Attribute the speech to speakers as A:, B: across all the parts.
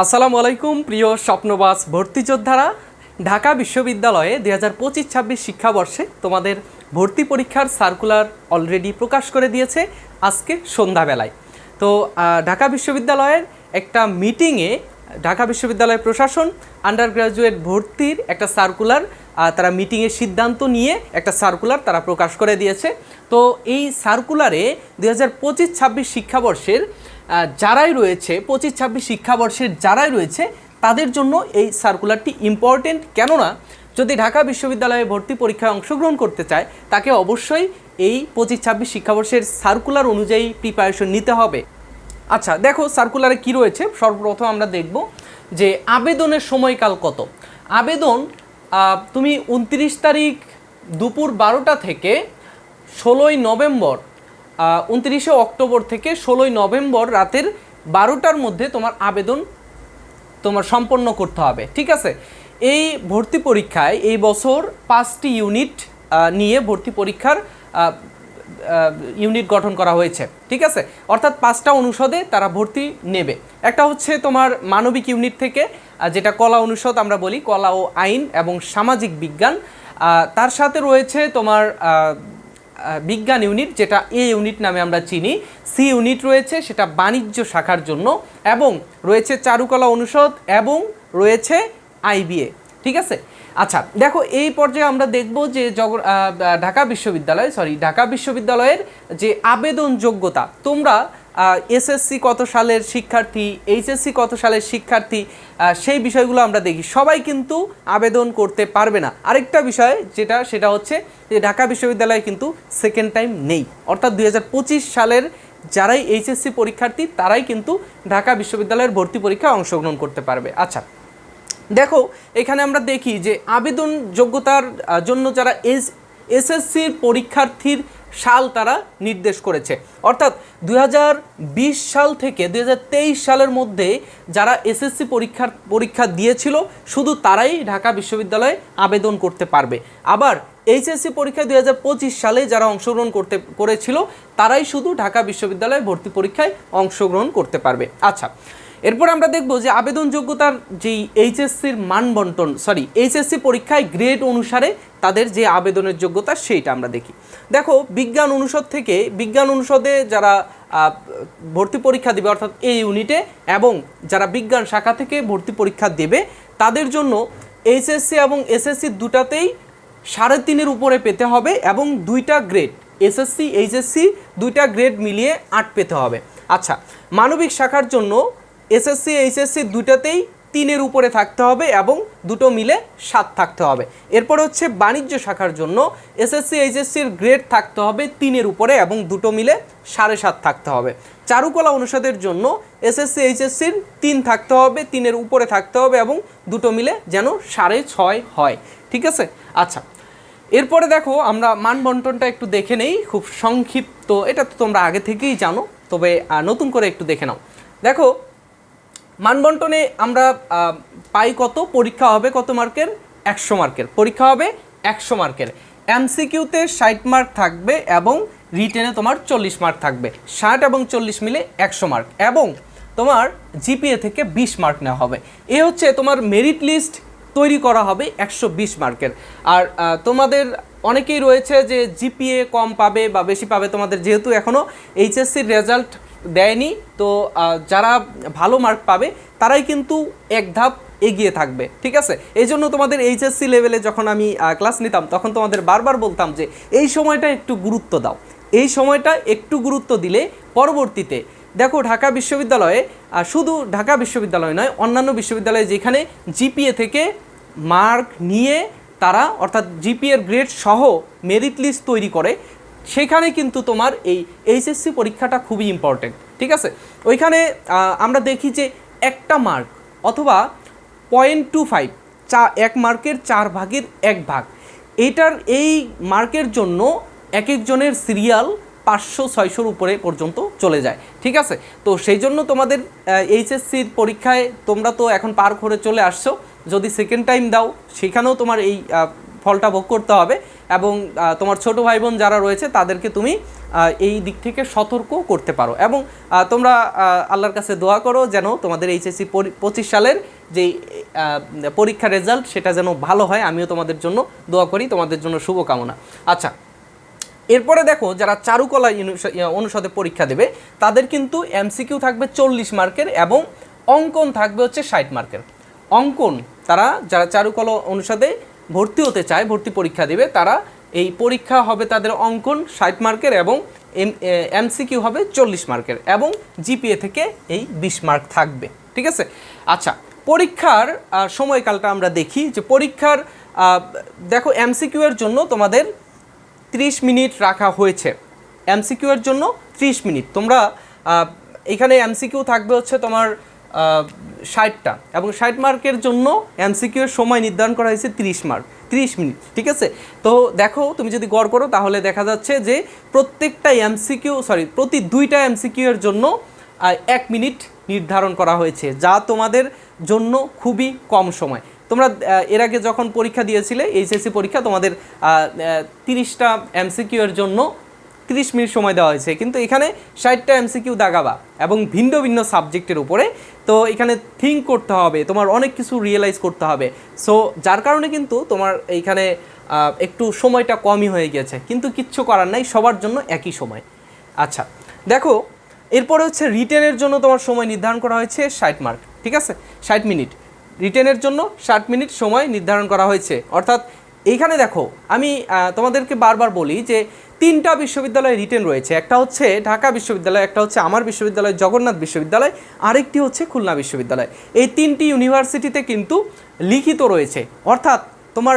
A: আসসালামু আলাইকুম, প্রিয় স্বপ্নবাস ভর্তি যোদ্ধারা। ঢাকা বিশ্ববিদ্যালয়ে দুই হাজার পঁচিশ ছাব্বিশ শিক্ষাবর্ষে তোমাদের ভর্তি পরীক্ষার সার্কুলার অলরেডি প্রকাশ করে দিয়েছে আজকে সন্ধ্যাবেলায়। তো ঢাকা বিশ্ববিদ্যালয়ের একটা মিটিংয়ে ঢাকা বিশ্ববিদ্যালয় প্রশাসন আন্ডার গ্রাজুয়েট ভর্তির একটা সার্কুলার তারা মিটিংয়ের সিদ্ধান্ত নিয়ে একটা সার্কুলার তারা প্রকাশ করে দিয়েছে। তো, এই সার্কুলারে দু হাজার পঁচিশ ছাব্বিশ শিক্ষাবর্ষের যারাই রয়েছে, পঁচিশ ছাব্বিশ শিক্ষাবর্ষের যারাই রয়েছে, তাদের জন্য এই সার্কুলারটি ইম্পর্টেন্ট কেননা, যদি ঢাকা বিশ্ববিদ্যালয়ে ভর্তি পরীক্ষায় অংশগ্রহণ করতে চায়, তাকে অবশ্যই এই পঁচিশ ছাব্বিশ শিক্ষাবর্ষের সার্কুলার অনুযায়ী প্রিপারেশন নিতে হবে। আচ্ছা দেখো সার্কুলারে কি রয়েছে? সর্বপ্রথম আমরা দেখব যে আবেদনের সময়কাল কত। আবেদন তুমি উনত্রিশ তারিখ দুপুর বারোটা থেকে ষোলোই নভেম্বর উনত্রিশে অক্টোবর থেকে ষোলোই নভেম্বর রাতের বারোটার মধ্যে তোমার আবেদন তোমার সম্পন্ন করতে হবে, ঠিক আছে? এই ভর্তি পরীক্ষায় এই বছর পাঁচটি ইউনিট নিয়ে ভর্তি পরীক্ষার ইউনিট গঠন করা হয়েছে, ঠিক আছে? অর্থাৎ পাঁচটা অনুষদে তারা ভর্তি নেবে। একটা হচ্ছে তোমার মানবিক ইউনিট থেকে যেটা কলা অনুষদ আমরা বলি, কলা ও আইন এবং সামাজিক বিজ্ঞান। তার সাথে রয়েছে তোমার বিজ্ঞান ইউনিট, যেটা এ ইউনিট নামে আমরা চিনি সি ইউনিট রয়েছে, সেটা বাণিজ্য শাখার জন্য, এবং রয়েছে চারুকলা অনুষদ এবং রয়েছে আইবিএ ঠিক আছে? আচ্ছা দেখো, এই পর্যায়ে আমরা দেখব যে জগ ঢাকা বিশ্ববিদ্যালয় সরি ঢাকা বিশ্ববিদ্যালয়ের যে আবেদন যোগ্যতা তোমরা এসএসসি কত সালের শিক্ষার্থী এইচএসসি কত সালের শিক্ষার্থী সেই বিষয়গুলো আমরা দেখি। সবাই কিন্তু আবেদন করতে পারবে না। আরেকটা বিষয় যেটা, সেটা হচ্ছে যে ঢাকা বিশ্ববিদ্যালয়ে কিন্তু সেকেন্ড টাইম নেই। অর্থাৎ দু হাজার পঁচিশ সালের যারাই এইচএসসি পরীক্ষার্থী, তারাই কিন্তু ঢাকা বিশ্ববিদ্যালয়ের ভর্তি পরীক্ষায় অংশগ্রহণ করতে পারবে। আচ্ছা দেখো, এখানে আমরা দেখি যে আবেদন যোগ্যতার জন্য যারা এস এসএসসির পরীক্ষার্থীর সাল তারা নির্দেশ করেছে। অর্থাৎ দু হাজার বিশ সাল থেকে দুই হাজার তেইশ সালের মধ্যে যারা এসএসসি পরীক্ষার, পরীক্ষা দিয়েছিল, শুধু তারাই ঢাকা বিশ্ববিদ্যালয়ে আবেদন করতে পারবে। আবার এইচএসসি হাজার পঁচিশ সালে যারা অংশগ্রহণ করতে, করেছিল, তারাই শুধু ঢাকা বিশ্ববিদ্যালয়ে ভর্তি পরীক্ষায় অংশগ্রহণ করতে পারবে। আচ্ছা এরপর আমরা দেখব যে আবেদন যোগ্যতার যেই এইচএসসির বন্টন সরি এইচএসসি পরীক্ষায় গ্রেড অনুসারে তাদের যে আবেদনের যোগ্যতা সেইটা আমরা দেখি। দেখো, বিজ্ঞান অনুষদ থেকে, বিজ্ঞান অনুষদে যারা ভর্তি পরীক্ষা দেবে, অর্থাৎ এই ইউনিটে এবং যারা বিজ্ঞান শাখা থেকে ভর্তি পরীক্ষা দেবে, তাদের জন্য এইচএসসি এবং এসএসসি দুটাতেই সাড়ে তিনের উপরে পেতে হবে এবং দুইটা গ্রেড এসএসসি, এইচএসসি দুইটা গ্রেড মিলিয়ে আট পেতে হবে। আচ্ছা মানবিক শাখার জন্য এসএসসি, এইচএসসি দুটাতেই তিনের উপরে থাকতে হবে এবং দুটো মিলে সাত থাকতে হবে। এরপর হচ্ছে বাণিজ্য শাখার জন্য এসএসসি, এইচএসসির গ্রেড থাকতে হবে তিনের উপরে এবং দুটো মিলে সাড়ে সাত থাকতে হবে। চারুকলা অনুষদের জন্য এসএসসি, এইচএসসির তিন থাকতে হবে, তিনের উপরে থাকতে হবে এবং দুটো মিলে যেন সাড়ে ছয় হয়। ঠিক আছে? আচ্ছা এরপরে দেখো আমরা মান বন্টনটা একটু দেখে নেই, খুব সংক্ষিপ্ত। এটা তো তোমরা আগে থেকেই জানো, তবে নতুন করে একটু দেখে নাও। দেখো মানবন্টনে আমরা পাই কত, পরীক্ষা হবে কত মার্কের? একশো মার্কের। পরীক্ষা হবে একশো মার্কের। এমসিকিউতে ষাট মার্ক থাকবে এবং রিটেনে তোমার চল্লিশ মার্ক থাকবে। ষাট এবং চল্লিশ মিলে একশো মার্ক। এবং তোমার জিপিএ থেকে বিশ মার্ক নেওয়া হবে। এ হচ্ছে তোমার মেরিট লিস্ট তৈরি করা হবে একশো বিশ মার্কের। আর তোমাদের অনেকেই রয়েছে যে জিপিএ কম পাবে বা বেশি পাবে। তোমাদের যেহেতু এখনও এইচএসসির রেজাল্ট দেয়নি, তো যারা ভালো মার্ক পাবে, তারাই কিন্তু এক ধাপ এগিয়ে থাকবে, ঠিক আছে? এই জন্য তোমাদের এইচএসসি লেভেলে যখন আমি ক্লাস নিতাম, তখন তোমাদের বারবার বলতাম যে, এই সময়টা একটু গুরুত্ব দাও। এই সময়টা একটু গুরুত্ব দিলে পরবর্তীতে, দেখো ঢাকা বিশ্ববিদ্যালয়ে শুধু ঢাকা বিশ্ববিদ্যালয় নয়, অন্যান্য বিশ্ববিদ্যালয়ে যেখানে জিপিএ থেকে মার্ক নিয়ে তারা, অর্থাৎ জিপিএর গ্রেড সহ মেরিট লিস্ট তৈরি করে সেখানে কিন্তু তোমার এই এইচএসসি পরীক্ষাটা খুবই ইম্পর্টেন্ট ঠিক আছে? ওইখানে আমরা দেখি যে একটা মার্ক অথবা পয়েন্ট টু ফাইভ চা, এক মার্কের চার ভাগের এক ভাগ, এটার এই মার্কের জন্য এক একজনের সিরিয়াল পাঁচশো, ছয়শোর উপরে পর্যন্ত চলে যায়, ঠিক আছে? তো সেই জন্য তোমাদের এইচএসসির পরীক্ষায় তোমরা তো এখন পার করে চলে আসছো, যদি সেকেন্ড টাইম দাও, সেখানেও তোমার এই ফলটা ভোগ করতে হবে। এবং তোমার ছোট ভাই বোন যারা রয়েছে তাদেরকে তুমি এই দিক থেকে সতর্ক করতে পারো। এবং তোমরা আল্লাহর কাছে দোয়া করো যেন তোমাদের এইচএসসি পঁচিশ সালের যেই আহ, পরীক্ষার রেজাল্ট সেটা যেন ভালো হয়। আমিও তোমাদের জন্য দোয়া করি। তোমাদের জন্য শুভকামনা। আচ্ছা এরপরে দেখো যারা চারুকলা অনুষদে পরীক্ষা দেবে তাদের কিন্তু এমসিকিউ থাকবে চল্লিশ মার্কের এবং অঙ্কন থাকবে হচ্ছে ষাট মার্কের। অঙ্কন তারা যারা চারুকলা অনুষদে ভর্তি হতে চায়, ভর্তি পরীক্ষা দেবে, তারা এই পরীক্ষা হবে তাদের অঙ্কন ষাট মার্কের এবং এম এমসিকিউ হবে চল্লিশ মার্কের এবং জিপিএ থেকে এই বিশ মার্ক থাকবে, ঠিক আছে? আচ্ছা পরীক্ষার সময়কালটা আমরা দেখি যে পরীক্ষার দেখো এমসিকিউ এর জন্য তোমাদের 30 মিনিট রাখা হয়েছে। এমসিকিউ এর জন্য 30 মিনিট। তোমরা এখানে এমসিকিউ থাকবে হচ্ছে তোমার ষাটটা এবং ষাট মার্কের জন্য এমসিকিউ এর সময় নির্ধারণ করা হয়েছে 30 মার্ক 30 মিনিট, ঠিক আছে? তো দেখো, তুমি যদি গড় করো, তাহলে দেখা যাচ্ছে যে প্রত্যেকটা এমসিকিউ সরি প্রতি দুইটা এমসিকিউ এর জন্য এক মিনিট নির্ধারণ করা হয়েছে, যা তোমাদের জন্য খুবই কম সময়। তোমরা এর আগে যখন পরীক্ষা দিয়েছিলে, এইচএসসি পরীক্ষা তোমাদের তিরিশটা এমসিকিউ এর জন্য তিরিশ মিনিট সময় দেওয়া হয়েছে। কিন্তু এখানে ষাটটা এমসিকিউ দাগাবা এবং ভিন্ন ভিন্ন সাবজেক্টের উপরে। তো এখানে থিঙ্ক করতে হবে, তোমার অনেক কিছু রিয়েলাইজ করতে হবে। সো যার কারণে কিন্তু তোমার এইখানে একটু সময়টা কমই হয়ে গেছে কিন্তু কিচ্ছু করার নাই, সবার জন্য একই সময়। আচ্ছা দেখো, এরপরে হচ্ছে রিটেনের জন্য তোমার সময় নির্ধারণ করা হয়েছে ষাট মার্ক ঠিক আছে? ষাট মিনিট। রিটেনের জন্য ষাট মিনিট সময় নির্ধারণ করা হয়েছে। অর্থাৎ, এইখানে দেখো, আমি তোমাদেরকে বারবার বলি যে তিনটা বিশ্ববিদ্যালয়ে রিটেন রয়েছে। একটা হচ্ছে ঢাকা বিশ্ববিদ্যালয়, একটা হচ্ছে আমার বিশ্ববিদ্যালয়, জগন্নাথ বিশ্ববিদ্যালয়, আরেকটি হচ্ছে খুলনা বিশ্ববিদ্যালয়। এই তিনটি ইউনিভার্সিটিতে কিন্তু লিখিত রয়েছে। অর্থাৎ তোমার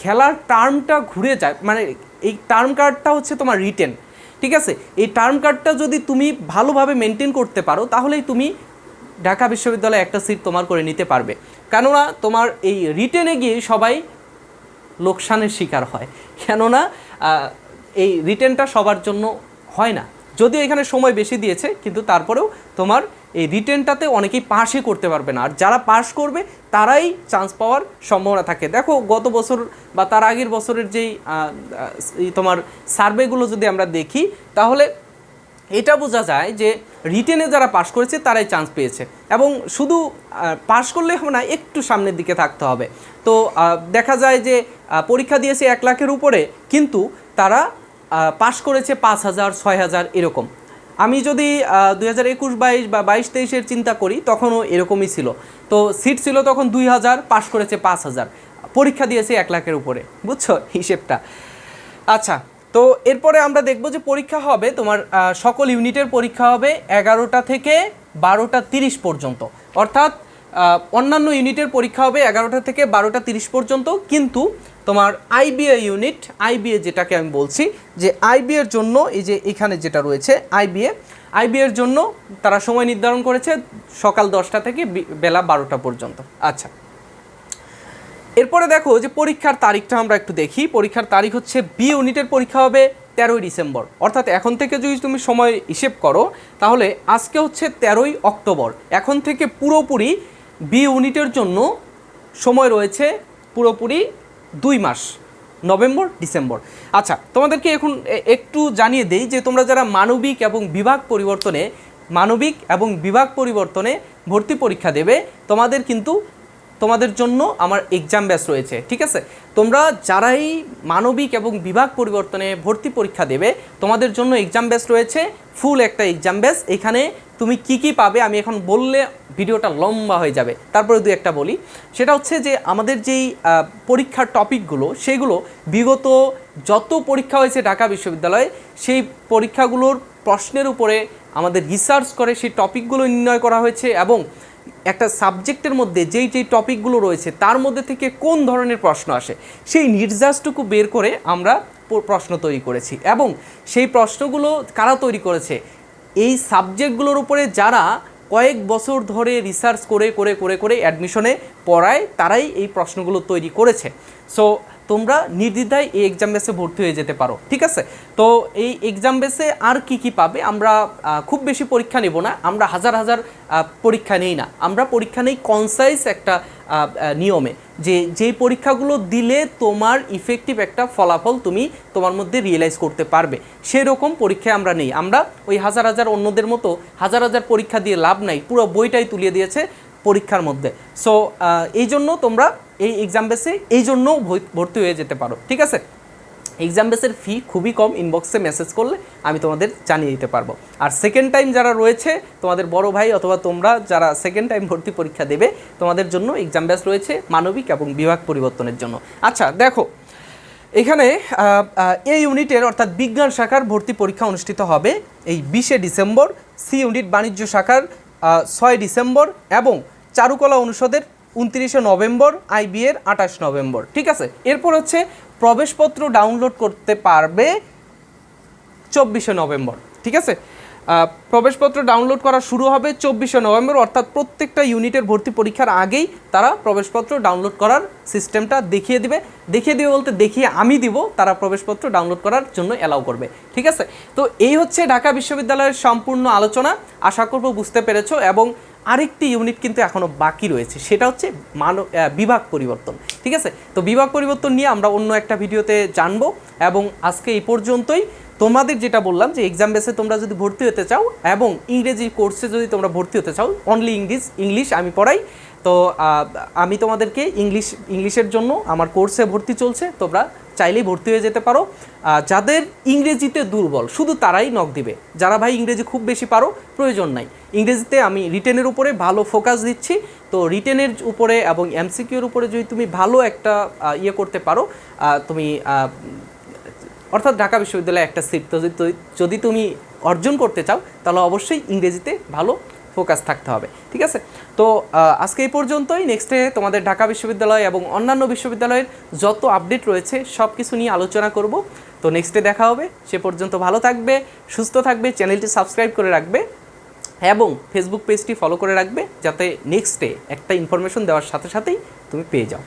A: খেলার টার্মটা ঘুরে যায় মানে এই টার্ম কার্ডটা হচ্ছে তোমার রিটেন, ঠিক আছে? এই টার্ম কার্ডটা যদি তুমি ভালোভাবে মেনটেন করতে পারো, তাহলেই তুমি ঢাকা বিশ্ববিদ্যালয়ে একটা সিট তোমার করে নিতে পারবে। কেননা তোমার এই রিটেনে গিয়ে সবাই লোকসানের শিকার হয়। কেননা এই রিটেনটা সবার জন্য হয় না। যদিও এখানে সময় বেশি দিয়েছে, কিন্তু তারপরেও তোমার এই রিটেনটাতে অনেকেই পাসই করতে পারবে না। আর যারা পাস করবে, তারাই চান্স পাওয়ার সম্ভাবনা থাকে। দেখো, গত বছর বা তার আগের বছরের যেই তোমার সার্ভেগুলো যদি আমরা দেখি, তাহলে এটা বোঝা যায় যে রিটেনে যারা পাশ করেছে, তারাই চান্স পেয়েছে। এবং শুধু পাশ করলে হবে না, একটু সামনের দিকে থাকতে হবে। তো দেখা যায় যে পরীক্ষা দিয়েছে এক লাখের উপরে, কিন্তু তারা পাশ করেছে পাঁচ হাজার, ছয় হাজার এরকম। আমি যদি দুই হাজার একুশ, বাইশ বা বাইশ, তেইশের চিন্তা করি, তখনও এরকমই ছিল। তো সিট ছিল তখন দুই হাজার, পাশ করেছে পাঁচ হাজার। পরীক্ষা দিয়েছে এক লাখের উপরে, বুঝছ? হিসেবটা। আচ্ছা তো এরপরে আমরা দেখব যে পরীক্ষা হবে, তোমার সকল ইউনিটের পরীক্ষা হবে এগারোটা থেকে বারোটা তিরিশ পর্যন্ত। অর্থাৎ অন্যান্য ইউনিটের পরীক্ষা হবে এগারোটা থেকে বারোটা তিরিশ পর্যন্ত, কিন্তু তোমার আইবিএ ইউনিট আইবিএ যেটাকে আমি বলছি, যে আইবিএর জন্য এই যে এখানে যেটা রয়েছে আইবিএ আইবিএর জন্য তারা সময় নির্ধারণ করেছে সকাল দশটা থেকে বেলা বারোটা পর্যন্ত। আচ্ছা। এরপরে দেখো যে পরীক্ষার তারিখটা আমরা একটু দেখি। পরীক্ষার তারিখ হচ্ছে বি ইউনিটের পরীক্ষা হবে তেরোই ডিসেম্বর। অর্থাৎ এখন থেকে যদি তুমি সময় হিসেব করো, তাহলে আজকে হচ্ছে তেরোই অক্টোবর। এখন থেকে পুরোপুরি বি ইউনিটের জন্য সময় রয়েছে পুরোপুরি দুই মাস, নভেম্বর, ডিসেম্বর। আচ্ছা তোমাদেরকে এখন একটু জানিয়ে দেই যে তোমরা যারা মানবিক এবং বিভাগ পরিবর্তনে, মানবিক এবং বিভাগ পরিবর্তনে ভর্তি পরীক্ষা দেবে, তোমাদের কিন্তু তোমাদের জন্য আমার এক্সাম ব্যাচ রয়েছে, ঠিক আছে? তোমরা যারাই মানবিক এবং বিভাগ পরিবর্তনে ভর্তি পরীক্ষা দেবে, তোমাদের জন্য এক্সাম ব্যাচ রয়েছে ফুল একটা এক্সাম ব্যাচ এখানে তুমি কি কি পাবে আমি এখন বললে ভিডিওটা লম্বা হয়ে যাবে। তারপরে দু একটা বলি। সেটা হচ্ছে যে আমাদের যেই পরীক্ষার টপিকগুলো সেগুলো বিগত যত পরীক্ষা হয়েছে ঢাকা বিশ্ববিদ্যালয়ে, সেই পরীক্ষাগুলোর প্রশ্নের উপরে আমাদের রিসার্চ করে সেই টপিকগুলো নির্ণয় করা হয়েছে এবং একটা সাবজেক্টের মধ্যে যেই যেই টপিকগুলো রয়েছে, তার মধ্যে থেকে কোন ধরনের প্রশ্ন আসে, সেই নির্যাসটুকু বের করে আমরা প্রশ্ন তৈরি করেছি এবং সেই প্রশ্নগুলো কারা তৈরি করেছে, এই সাবজেক্টগুলোর উপরে যারা কয়েক বছর ধরে রিসার্চ করে করে করে করে অ্যাডমিশনে পড়ায়, তারাই এই প্রশ্নগুলো তৈরি করেছে। সো তোমরা নির্দ্বিধায় এই এক্সাম বেসে ভর্তি হয়ে যেতে পারো, ঠিক আছে? তো এই এক্সাম বেসে আর কি কি পাবে আমরা খুব বেশি পরীক্ষা নেব না, আমরা হাজার হাজার পরীক্ষা নেই না। আমরা পরীক্ষা নেই কনসাইজ একটা নিয়মে। যে যেই পরীক্ষাগুলো দিলে তোমার ইফেক্টিভ একটা ফলাফল তুমি তোমার মধ্যে রিয়েলাইজ করতে পারবে। সেরকম পরীক্ষা আমরা নেই। আমরা ওই হাজার হাজার অন্যদের মতো হাজার হাজার পরীক্ষা দিয়ে লাভ নাই, পুরো বইটাই তুলিয়ে দিয়েছে। পরীক্ষার মধ্যে। সো এই জন্য তোমরা এই এক্সাম বেসে এই জন্য ভর্তি হয়ে যেতে পারো, ঠিক আছে? এক্সাম বেসের ফি খুবই কম ইনবক্সে মেসেজ করলে আমি তোমাদের জানিয়ে দিতে পারব। আর সেকেন্ড টাইম যারা রয়েছে, তোমাদের বড় ভাই অথবা তোমরা যারা সেকেন্ড টাইম ভর্তি পরীক্ষা দেবে, তোমাদের জন্য এক্সাম ব্যাস রয়েছে মানবিক এবং বিভাগ পরিবর্তনের জন্য। আচ্ছা দেখো, এখানে এই ইউনিটের অর্থাৎ বিজ্ঞান শাখার ভর্তি পরীক্ষা অনুষ্ঠিত হবে এই বিশে ডিসেম্বর। সি ইউনিট বাণিজ্য শাখার ছয় ডিসেম্বর এবং চারুকলা অনুষদের উনত্রিশে নভেম্বর আইবি এর আঠাশ নভেম্বর। ঠিক আছে? এরপর হচ্ছে প্রবেশপত্র ডাউনলোড করতে পারবে চব্বিশে নভেম্বর। ঠিক আছে? প্রবেশপত্র ডাউনলোড করা শুরু হবে চব্বিশে নভেম্বর, অর্থাৎ প্রত্যেকটা ইউনিটের ভর্তি পরীক্ষার আগেই তারা প্রবেশপত্র ডাউনলোড করার সিস্টেমটা দেখিয়ে দিবে। দেখিয়ে দিবে বলতে দেখিয়ে আমি দিব, তারা প্রবেশপত্র ডাউনলোড করার জন্য অ্যালাউ করবে। ঠিক আছে? তো এই হচ্ছে ঢাকা বিশ্ববিদ্যালয়ের সম্পূর্ণ আলোচনা। আশা করব বুঝতে পেরেছ এবং আরেকটি ইউনিট কিন্তু এখনও বাকি রয়েছে, সেটা হচ্ছে মানব বিভাগ পরিবর্তন, ঠিক আছে? তো বিভাগ পরিবর্তন নিয়ে আমরা অন্য একটা ভিডিওতে জানব এবং আজকে এই পর্যন্তই। তোমাদের যেটা বললাম যে এক্সাম বেসে তোমরা যদি ভর্তি হতে চাও এবং ইংরেজি কোর্সে যদি তোমরা ভর্তি হতে চাও অনলি ইংলিশ ইংলিশ আমি পড়াই। তো আমি তোমাদেরকে ইংলিশ ইংলিশের জন্য আমার কোর্সে ভর্তি চলছে, তোমরা চাইলেই ভর্তি হয়ে যেতে পারো। যাদের ইংরেজিতে দুর্বল, শুধু তারাই নক দিবে। যারা ভাই ইংরেজি খুব বেশি পারো, প্রয়োজন নাই। ইংরেজিতে আমি রিটেনের উপরে ভালো ফোকাস দিচ্ছি। তো রিটেনের উপরে এবং এমসিকিউর উপরে যদি তুমি ভালো একটা ইয়ে করতে পারো তুমি অর্থাৎ ঢাকা বিশ্ববিদ্যালয়ে একটা সিট যদি- তুমি অর্জন করতে চাও, তাহলে অবশ্যই ইংরেজিতে ভালো ফোকাস থাকতে হবে, ঠিক আছে? তো আজকে এই পর্যন্তই। নেক্সটে তোমাদের ঢাকা বিশ্ববিদ্যালয় এবং অন্যান্য বিশ্ববিদ্যালয়ের যত আপডেট রয়েছে সব কিছু নিয়ে আলোচনা করব। তো নেক্সটে দেখা হবে। সে পর্যন্ত ভালো থাকবে, সুস্থ থাকবে, চ্যানেলটি সাবস্ক্রাইব করে রাখবে এবং ফেসবুক পেজটি ফলো করে রাখবে, যাতে নেক্সটে একটা ইনফরমেশন দেওয়ার সাথে সাথেই তুমি পেয়ে যাও।